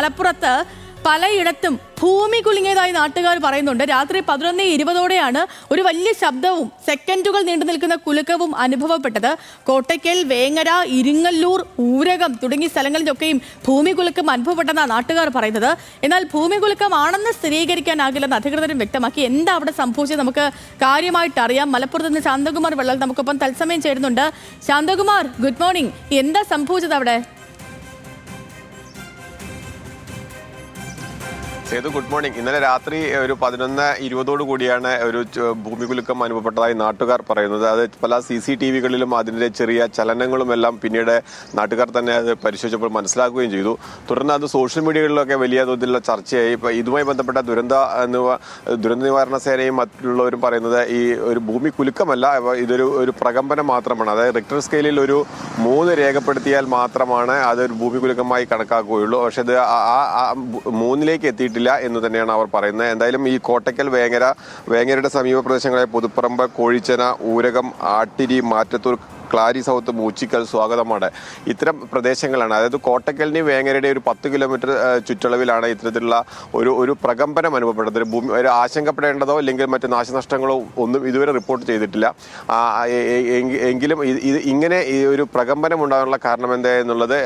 മലപ്പുറത്ത് പലയിടത്തും ഭൂമി കുലുങ്ങിയതായി നാട്ടുകാർ പറയുന്നുണ്ട്. രാത്രി പതിനൊന്ന് ഇരുപതോടെയാണ് ഒരു വലിയ ശബ്ദവും സെക്കൻഡുകൾ നീണ്ടു നിൽക്കുന്ന കുലുക്കവും അനുഭവപ്പെട്ടത്. കോട്ടയ്ക്കൽ വേങ്ങര ഇരിങ്ങല്ലൂർ ഊരകം തുടങ്ങിയ സ്ഥലങ്ങളിലൊക്കെയും ഭൂമി കുലുക്കം അനുഭവപ്പെട്ടെന്നാണ് നാട്ടുകാർ പറയുന്നത്. എന്നാൽ ഭൂമി കുലുക്കമാണെന്ന് സ്ഥിരീകരിക്കാനാകില്ലെന്ന് അധികൃതരും വ്യക്തമാക്കി. എന്താ അവിടെ സംഭവിച്ചത് നമുക്ക് കാര്യമായിട്ട് അറിയാം. മലപ്പുറത്ത് നിന്ന് ശാന്തകുമാർ വെള്ളൽ നമുക്കൊപ്പം തത്സമയം ചേരുന്നുണ്ട്. ശാന്തകുമാർ ഗുഡ് മോർണിംഗ് എന്താ സംഭവിച്ചത് അവിടെ? Sethu good morning. ഇന്നലെ രാത്രി ഒരു പതിനൊന്ന് ഇരുപതോടു കൂടിയാണ് ഒരു ഭൂമി ഭൂമികുലുക്കം അനുഭവപ്പെട്ടതായി നാട്ടുകാർ പറയുന്നത്. അത് പല സി സി ടി വികളിലും അതിന്റെ ചെറിയ ചലനങ്ങളും എല്ലാം പിന്നീട് നാട്ടുകാർ തന്നെ അത് പരിശോധിച്ചപ്പോൾ മനസ്സിലാക്കുകയും ചെയ്തു. തുടർന്ന് അത് സോഷ്യൽ മീഡിയകളിലൊക്കെ വലിയ തോതിലുള്ള ചർച്ചയായി. ഇപ്പോൾ ഇതുമായി ബന്ധപ്പെട്ട ദുരന്ത ദുരന്ത നിവാരണ സേനയും മറ്റുള്ളവരും പറയുന്നത് ഈ ഒരു ഭൂമി കുലുക്കമല്ല ഇതൊരു ഒരു പ്രകമ്പനം മാത്രമാണ്. അതായത് റിക്ടർ സ്കെയിലിൽ ഒരു മൂന്ന് രേഖപ്പെടുത്തിയാൽ മാത്രമാണ് അതൊരു ഭൂമി കുലുക്കമായി കണക്കാക്കുകയുള്ളൂ. പക്ഷേ അത് ആ മൂന്നിലേക്ക് എത്തിയിട്ടില്ല. എന്ന് തന്നെയാണ് അവർ പറയുന്നത്. എന്തായാലും ഈ കോട്ടയ്ക്കൽ വേങ്ങര വേങ്ങരയുടെ സമീപ പ്രദേശങ്ങളായ പുതുപ്പറമ്പ് കോഴിച്ചന ഊരകം ആട്ടിരി മാറ്റത്തൂർ ക്ലാരി സൗത്ത് മൂച്ചിക്കൽ സ്വാഗതമാണ്. ഇത്തരം പ്രദേശങ്ങളാണ്. അതായത് കോട്ടക്കലിന് വേങ്ങരയുടെ ഒരു പത്ത് കിലോമീറ്റർ ചുറ്റളവിലാണ് ഇത്തരത്തിലുള്ള ഒരു ഒരു പ്രകമ്പനം അനുഭവപ്പെടുന്നത് ഭൂമി ഒരു ആശങ്കപ്പെടേണ്ടതോ അല്ലെങ്കിൽ മറ്റ് നാശനഷ്ടങ്ങളോ ഒന്നും ഇതുവരെ റിപ്പോർട്ട് ചെയ്തിട്ടില്ല. എങ്കിലും ഇത് ഇങ്ങനെ ഈ ഒരു പ്രകമ്പനം ഉണ്ടാകാനുള്ള കാരണം എന്താ എന്നുള്ളത്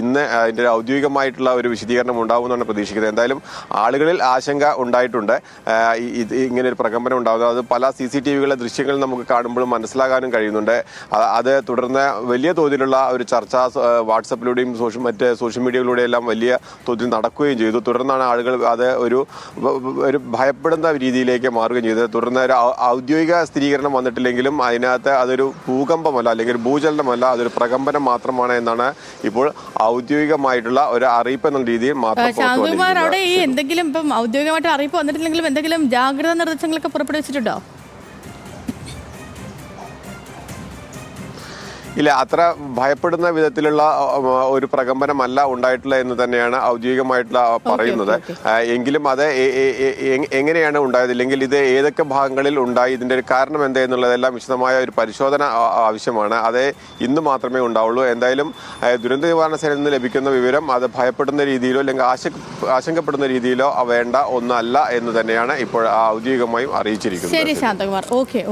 ഇന്ന് അതിന്റെ ഔദ്യോഗികമായിട്ടുള്ള ഒരു വിശദീകരണം ഉണ്ടാകുമെന്നാണ് പ്രതീക്ഷിക്കുന്നത്. എന്തായാലും ആളുകളിൽ ആശങ്ക ഉണ്ടായിട്ടുണ്ട്. ഇങ്ങനെ ഒരു പ്രകമ്പനം ഉണ്ടാകുന്നത് അത് പല സി സി ടി വികളുടെ ദൃശ്യങ്ങൾ നമുക്ക് കാണുമ്പോഴും മനസ്സിലാകാനും കഴിയുന്നുണ്ട്. അത് തുടർന്ന് വലിയ തോതിലുള്ള ഒരു ചർച്ച വാട്സപ്പിലൂടെയും സോഷ്യൽ മറ്റ് സോഷ്യൽ മീഡിയയിലൂടെയെല്ലാം വലിയ തോതിൽ നടക്കുകയും ചെയ്തു. തുടർന്നാണ് ആളുകൾ അത് ഒരു ഒരു ഭയപ്പെടുന്ന രീതിയിലേക്ക് മാറുകയും ചെയ്തത്. തുടർന്ന് ഒരു ഔദ്യോഗിക സ്ഥിരീകരണം വന്നിട്ടില്ലെങ്കിലും അതിനകത്ത് അതൊരു ഭൂകമ്പമല്ല അല്ലെങ്കിൽ ഭൂചലനമല്ല അതൊരു പ്രകമ്പനം മാത്രമാണ് എന്നാണ് ഇപ്പോൾ ഔദ്യോഗികമായിട്ടുള്ള ഒരു അറിയിപ്പ് എന്ന രീതിയിൽ മാത്രം അവിടെ ഈ എന്തെങ്കിലും ഇപ്പം ഔദ്യോഗികമായിട്ട് അറിയിപ്പ് വന്നിട്ടില്ലെങ്കിലും എന്തെങ്കിലും ജാഗ്രതാ നിർദ്ദേശങ്ങളൊക്കെ പുറപ്പെടുവിച്ചിട്ടുണ്ടോ? ഇല്ല അത്ര ഭയപ്പെടുന്ന വിധത്തിലുള്ള ഒരു പ്രകമ്പനമല്ല ഉണ്ടായിട്ടുള്ള എന്ന് തന്നെയാണ് ഔദ്യോഗികമായിട്ടുള്ള പറയുന്നത്. എങ്കിലും അത് എങ്ങനെയാണ് ഉണ്ടായത്? ഇല്ലെങ്കിൽ ഇത് ഏതൊക്കെ ഭാഗങ്ങളിൽ ഉണ്ടായി? ഇതിന്റെ ഒരു കാരണം എന്താ എന്നുള്ളതെല്ലാം വിശദമായ ഒരു പരിശോധന ആവശ്യമാണ്. അത് ഇന്ന് മാത്രമേ ഉണ്ടാവുള്ളൂ. എന്തായാലും ദുരന്ത നിവാരണ സേനയിൽ നിന്ന് ലഭിക്കുന്ന വിവരം അത് ഭയപ്പെടുന്ന രീതിയിലോ അല്ലെങ്കിൽ ആശ ആശങ്കപ്പെടുന്ന രീതിയിലോ വേണ്ട ഒന്നല്ല എന്ന് തന്നെയാണ് ഇപ്പോൾ ഔദ്യോഗികമായും അറിയിച്ചിരിക്കുന്നത്. ശരി ശാന്തകുമാർ. ഓക്കെ.